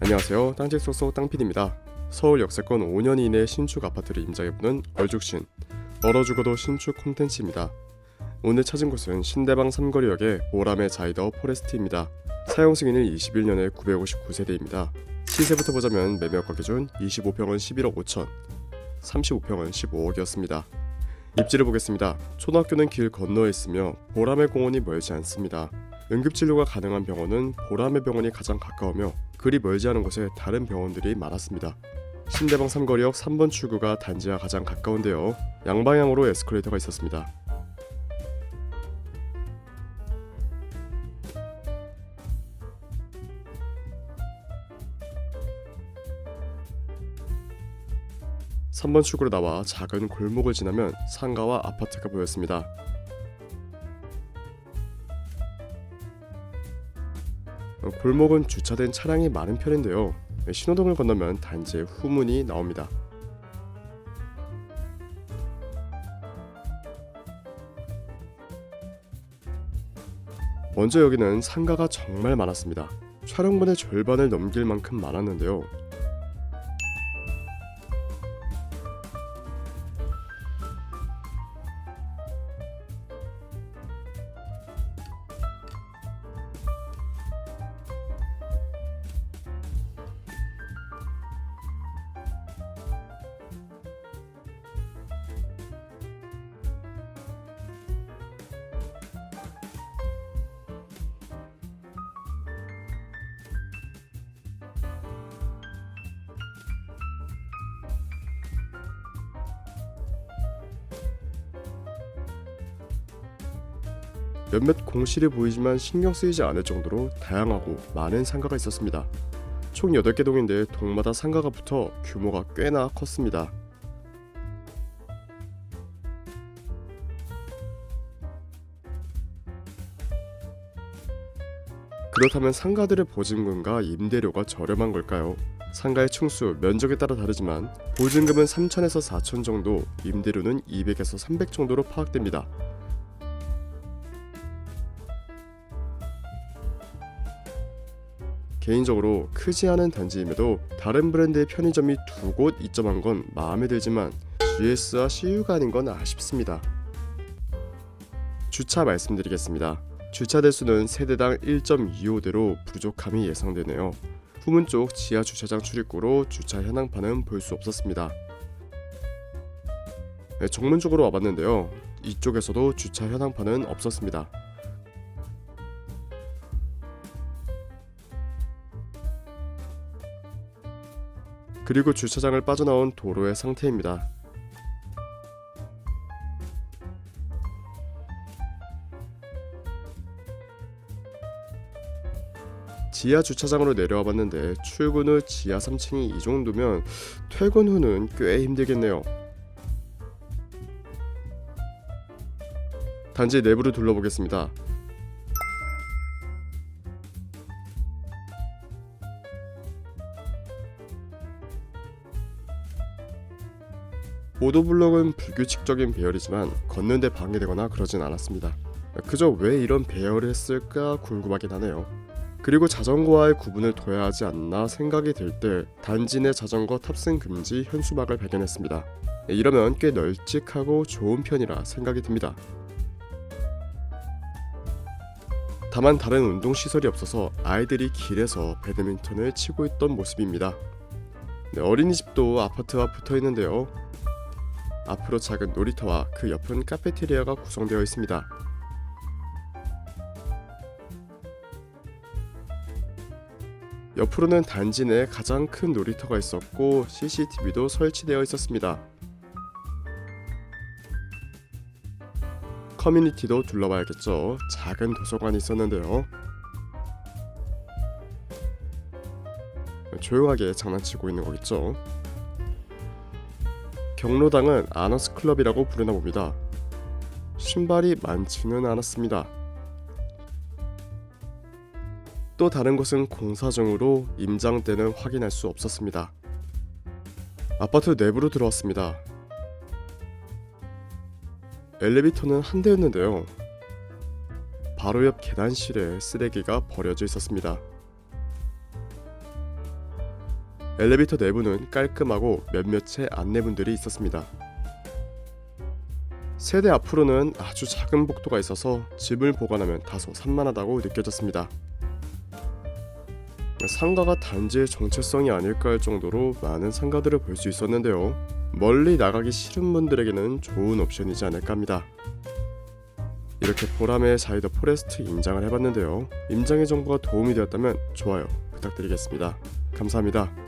안녕하세요. 땅집 쏘쏘 땅PD입니다. 서울 역세권 5년 이내 신축 아파트를 임장해보는 얼죽신 얼어 죽어도 신축 콘텐츠입니다. 오늘 찾은 곳은 신대방 삼거리역의 보람의 자이더 포레스트입니다. 사용 승인은 21년에 959세대입니다. 시세부터 보자면 매매가 기준 25평은 11억 5천, 35평은 15억이었습니다. 입지를 보겠습니다. 초등학교는 길 건너에 있으며 보람의 공원이 멀지 않습니다. 응급진료가 가능한 병원은 보람의 병원이 가장 가까우며 그리 멀지 않은 곳에 다른 병원들이 많았습니다. 신대방 삼거리역 3번 출구가 단지와 가장 가까운데요. 양방향으로 에스컬레이터가 있었습니다. 삼번 출구로 나와 작은 골목을 지나면 상가와 아파트가 보였습니다. 골목은 주차된 차량이 많은 편인데요. 신호등을 건너면 단지의 후문이 나옵니다. 먼저 여기는 상가가 정말 많았습니다. 촬영분의 절반을 넘길 만큼 많았는데요. 몇몇 공실이 보이지만 신경 쓰이지 않을 정도로 다양하고 많은 상가가 있었습니다. 총 8개 동인데 동마다 상가가 붙어 규모가 꽤나 컸습니다. 그렇다면 상가들의 보증금과 임대료가 저렴한 걸까요? 상가의 층수, 면적에 따라 다르지만 보증금은 3천에서 4천 정도, 임대료는 200에서 300 정도로 파악됩니다. 개인적으로 크지 않은 단지임에도 다른 브랜드의 편의점이 두 곳 입점한 건 마음에 들지만 GS와 CU가 아닌 건 아쉽습니다. 주차 말씀드리겠습니다. 주차 대수는 세대당 1.25대로 부족함이 예상되네요. 후문 쪽 지하 주차장 출입구로 주차 현황판은 볼 수 없었습니다. 네, 정문 쪽으로 와봤는데요. 이쪽에서도 주차 현황판은 없었습니다. 그리고 주차장을 빠져나온 도로의 상태입니다. 지하 주차장으로 내려와 봤는데 출근 후 지하 3층이 이 정도면 퇴근 후는 꽤 힘들겠네요. 단지 내부를 둘러보겠습니다. 보도블록은 불규칙적인 배열이지만 걷는데 방해되거나 그러진 않았습니다. 그저 왜 이런 배열을 했을까 궁금하긴 하네요. 그리고 자전거와의 구분을 둬야 하지 않나 생각이 들 때 단지 내 자전거 탑승 금지 현수막을 발견했습니다. 이러면 꽤 널찍하고 좋은 편이라 생각이 듭니다. 다만 다른 운동 시설이 없어서 아이들이 길에서 배드민턴을 치고 있던 모습입니다. 네, 어린이집도 아파트와 붙어 있는데요. 앞으로 작은 놀이터와 그 옆은 카페테리아가 구성되어 있습니다. 옆으로는 단지 내 가장 큰 놀이터가 있었고 CCTV도 설치되어 있었습니다. 커뮤니티도 둘러봐야겠죠. 작은 도서관이 있었는데요. 조용하게 장난치고 있는 거겠죠. 경로당은 아너스 클럽이라고 부르나 봅니다. 신발이 많지는 않았습니다. 또 다른 곳은 공사정으로 임장 때는 확인할 수 없었습니다. 아파트 내부로 들어왔습니다. 엘리베이터는 한 대였는데요. 바로 옆 계단실에 쓰레기가 버려져 있었습니다. 엘리베이터 내부는 깔끔하고 몇몇의 안내문들이 있었습니다. 세대 앞으로는 아주 작은 복도가 있어서 집을 보관하면 다소 산만하다고 느껴졌습니다. 상가가 단지의 정체성이 아닐까 할 정도로 많은 상가들을 볼 수 있었는데요. 멀리 나가기 싫은 분들에게는 좋은 옵션이지 않을까 합니다. 이렇게 보람의 자이더 포레스트 임장을 해봤는데요. 임장의 정보가 도움이 되었다면 좋아요 부탁드리겠습니다. 감사합니다.